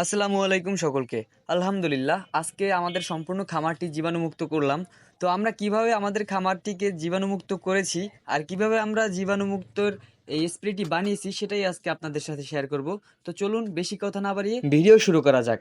আসসালামু আলাইকুম সকলকে। আলহামদুলিল্লাহ, আজকে আমাদের সম্পূর্ণ খামারটি জীবাণুমুক্ত করলাম। তো আমরা কীভাবে আমাদের খামারটিকে জীবাণুমুক্ত করেছি আর কীভাবে আমরা জীবাণুমুক্তর এই স্প্রেটি বানিয়েছি সেটাই আজকে আপনাদের সাথে শেয়ার করব। তো চলুন বেশি কথা না বাড়িয়ে ভিডিও শুরু করা যাক।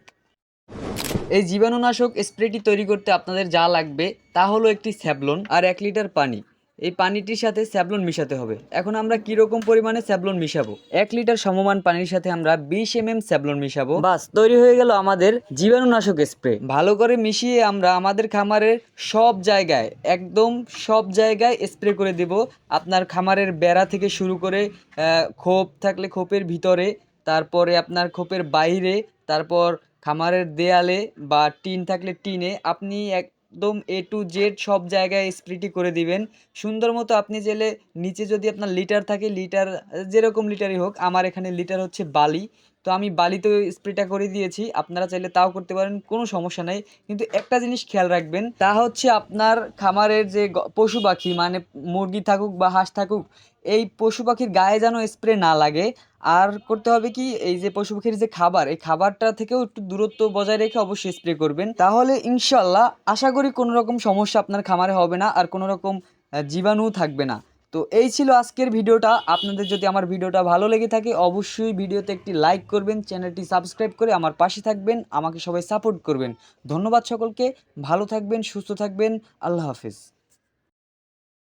এই জীবাণুনাশক স্প্রেটি তৈরি করতে আপনাদের যা লাগবে তা হলো একটি স্যাবলন আর এক লিটার পানি। এই পানিটির সাথে স্যাবলন মিশাতে হবে। এখন আমরা কি রকম পরিমাণে স্যাবলন মিশাবো? এক লিটার সমমান পানির সাথে আমরা বিশ এম এম স্যাবলন মিশাবো। বাস, তৈরি হয়ে গেল আমাদের জীবাণুনাশক স্প্রে। ভালো করে মিশিয়ে আমরা আমাদের খামারের সব জায়গায়, একদম সব জায়গায় স্প্রে করে দেব। আপনার খামারের বেড়া থেকে শুরু করে খোপ থাকলে খোপের ভিতরে, তারপরে আপনার খোপের বাইরে, তারপর খামারের দেয়ালে বা টিন থাকলে টিনে আপনি একদম এ টু জেড সব জায়গায় স্প্রিটি করে দিবেন। সুন্দর মতো আপনি জেলে নিচে যদি আপনার লিটার থাকে লিটার যেরকম লিটারই হোক, আমার এখানে লিটার হচ্ছে বালি। তো আমি বালিতে স্প্রেটা করে দিয়েছি। আপনারা চাইলে তাও করতে পারেন, কোনো সমস্যা নেই। কিন্তু একটা জিনিস খেয়াল রাখবেন, তা হচ্ছে আপনার খামারের যে পশু পাখি মানে মুরগি থাকুক বা হাঁস থাকুক, এই পশু পাখির গায়ে যেন স্প্রে না লাগে। আর করতে হবে কি, এই যে পশু পাখির যে খাবার, এই খাবারটা থেকেও একটু দূরত্ব বজায় রেখে অবশ্যই স্প্রে করবেন। তাহলে ইনশাল্লাহ আশা করি কোনো রকম সমস্যা আপনার খামারে হবে না, আর কোনো রকম জীবাণু থাকবে না। তো এই ছিল আজকের ভিডিওটা। আপনাদের যদি আমার ভিডিওটা ভালো লেগে থাকে, অবশ্যই ভিডিওতে একটি লাইক করবেন, চ্যানেলটি সাবস্ক্রাইব করে আমার পাশে থাকবেন, আমাকে সবাই সাপোর্ট করবেন। ধন্যবাদ সকলকে, ভালো থাকবেন, সুস্থ থাকবেন, আল্লাহ হাফিজ।